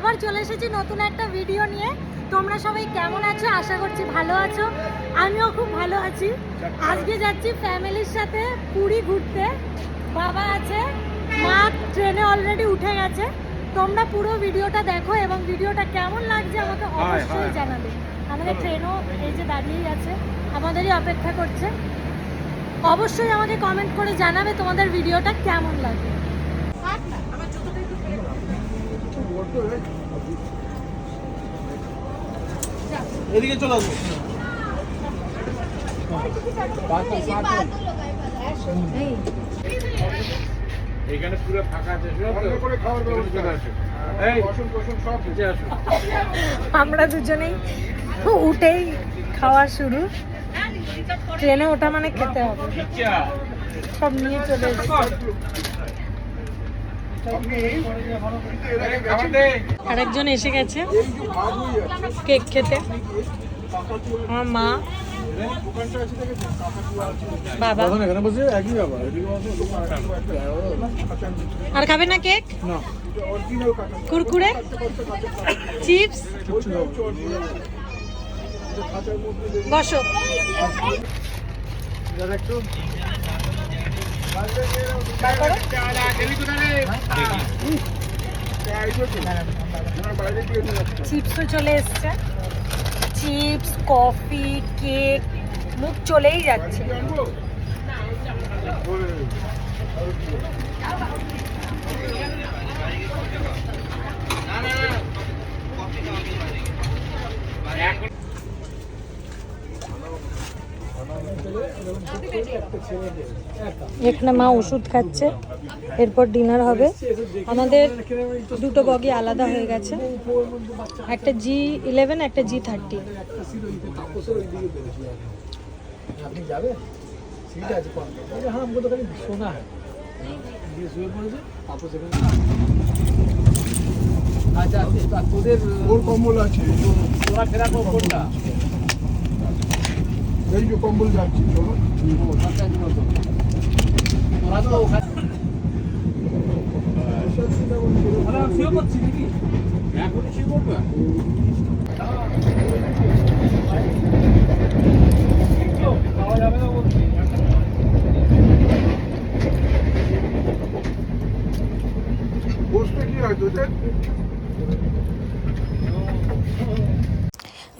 আবার চলে এসেছি নতুন একটা ভিডিও নিয়ে। তোমরা সবাই কেমন আছো? আশা করছি ভালো আছো। আমিও খুব ভালো আছি। আজকে যাচ্ছি ফ্যামিলির সাথে পুরী ঘুরতে। বাবা আছে মা ট্রেনে অলরেডি উঠে গেছে। তোমরা পুরো ভিডিওটা দেখো এবং ভিডিওটা কেমন লাগছে আমাকে অবশ্যই জানাবে। আমাদের ট্রেনও এই যে দাঁড়িয়েই আছে আমাদেরই অপেক্ষা করছে। অবশ্যই আমাকে কমেন্ট করে জানাবে তোমাদের ভিডিওটা কেমন লাগে এদিকে চলে আসব এখানে পুরো ফাঁকা আছে আমরা দুজনেই উঠেই খাওয়া শুরু। ট্রেনে ওটা মানে খেতে হবে। সব নিয়ে চলে এসেছি। আরেকজন এসে গেছে কেক খেতে। আমার মা। বাবা। আর খাবে না কেক? কুরকুরে? চিপস। বসো। একটু বাইরে দিয়ে নিয়ে যাচ্ছে চিপসও চলে এসছে। চিপস কফি কেক মুখ চলেই যাচ্ছে। আনব এখানে মা ওষুধ খাচ্ছে এরপর ডিনার হবে। আমাদের দুটো বগি আলাদা হয়ে গেছে একটা জি ইলেভেন একটা জি থার্টি হ্যাঁ সেখানে আচ্ছা তোদের ওর কম্বল আছে। তোরা ফেরা কোনটা এই যে কম্বল যাচ্ছি চলো তোরা তো ওখানে শুয়ে পড়ছি নাকি এখন শুয়ে পড়বে খাওয়া যাবে না বলছি বসতে কি আছে ওদের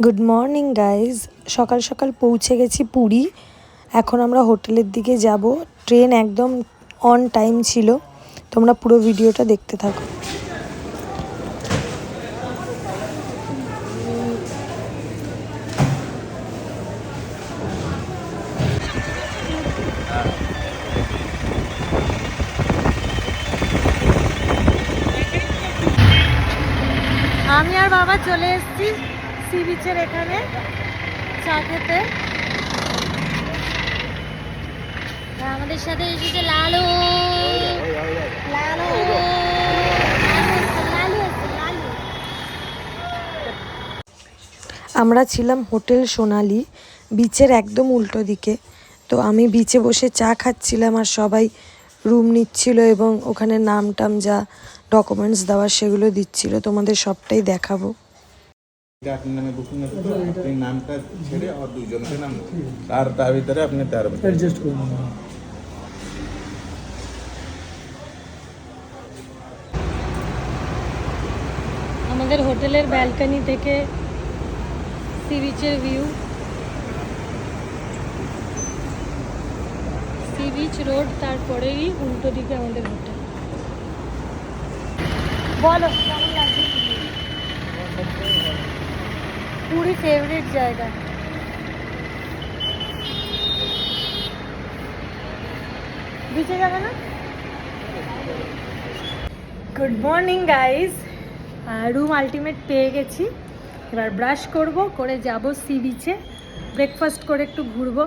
গুড মর্নিং গাইজ সকাল সকাল পৌঁছে গেছি পুরী। এখন আমরা হোটেলের দিকে যাব। ট্রেন একদম অন টাইম ছিল। তোমরা পুরো ভিডিওটা দেখতে থাকো। আমি আর বাবা চলে এসেছি। সি বিচের এখানে চা খেতে। আমাদের সাথে এসেছে লালু। লালু। আমরা ছিলাম হোটেল সোনালি বিচের একদম উল্টো দিকে। তো আমি বিচে বসে চা খাচ্ছিলাম আর সবাই রুম নিচ্ছিল এবং ওখানে নাম টাম যা ডকুমেন্টস দেওয়া সেগুলো দিচ্ছিল তোমাদের সবটাই দেখাবো। আপনার নামে বুকিং আপনি নামটা ছেড়ে আর দুজনকে নাম তার তার ভিতরে আপনি তার অ্যাডজাস্ট করুন আমাদের হোটেলের ব্যালকনি থেকে সি বিচের ভিউ। সি বিচ রোড তারপরেই উল্টো দিকে আমাদের হোটেল। বলো কেমন লাগছে? পুরী ফেভারিট জায়গা। বিচে যাবে না? Good morning guys room ultimate পেয়ে গেছি। এবার ব্রাশ করব করে যাব সি বিচে ব্রেকফাস্ট করে একটু ঘুরবো।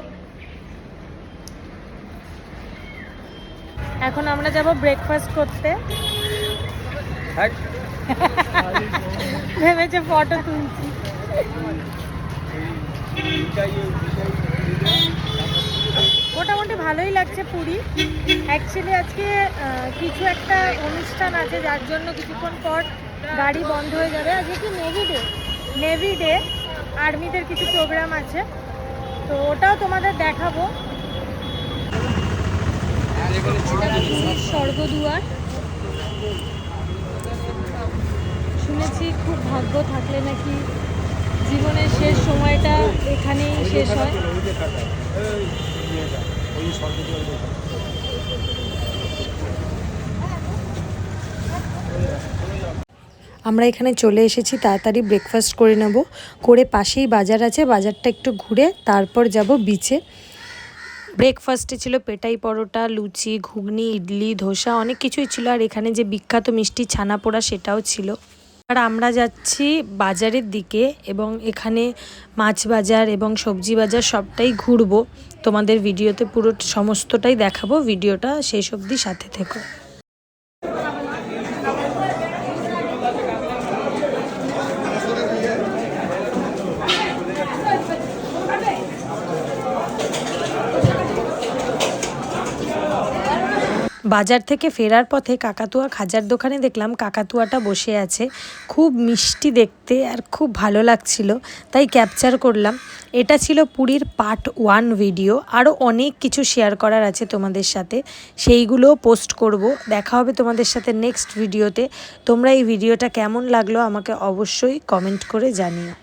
এখন আমরা যাব ব্রেকফাস্ট করতে। ভেবেছে ফটো তুলছি। মোটামুটি ভালোই লাগছে পুরী। অ্যাকচুয়ালি আজকে কিছু একটা অনুষ্ঠান আছে, যার জন্য কিছুক্ষণ পর গাড়ি বন্ধ হয়ে যাবে। আজকে কি নেভি ডে নেভি ডে আর্মিদের কিছু প্রোগ্রাম আছে। তো ওটাও তোমাদের দেখাবো। স্বর্গদুয়ার। শুনেছি খুব ভাগ্য থাকলে নাকি জীবনের শেষ সময়টা এখানেই শেষ হয়। আমরা এখানে চলে এসেছি, তাড়াতাড়ি ব্রেকফাস্ট করে নেব। করে পাশেই বাজার আছে, বাজারটা একটু ঘুরে তারপর যাব বিচে ব্রেকফাস্টে ছিল পেটাই পরোটা, লুচি, ঘুগনি, ইডলি, ধোসা, অনেক কিছুই ছিল। আর এখানে যে বিখ্যাত মিষ্টি ছানা পোড়া সেটাও ছিল। আর আমরা যাচ্ছি বাজারের দিকে এবং এখানে মাছ বাজার এবং সবজি বাজার সবটাই ঘুরবো। তোমাদের ভিডিওতে পুরো সমস্তটাই দেখাবো। ভিডিওটা সেই অবধি সাথে থেকো। বাজার থেকে ফেরার পথে কাকাতুয়া খাজার দোকানে দেখলাম কাকাতুয়াটা বসে আছে। খুব মিষ্টি দেখতে আর খুব ভালো লাগছিল, তাই ক্যাপচার করলাম। এটা ছিল পুরীর পার্ট ওয়ান ভিডিও আরও অনেক কিছু শেয়ার করার আছে তোমাদের সাথে। সেইগুলোও পোস্ট করব। দেখা হবে তোমাদের সাথে নেক্সট ভিডিওতে তোমরা এই ভিডিওটা কেমন লাগল আমাকে অবশ্যই কমেন্ট করে জানিও।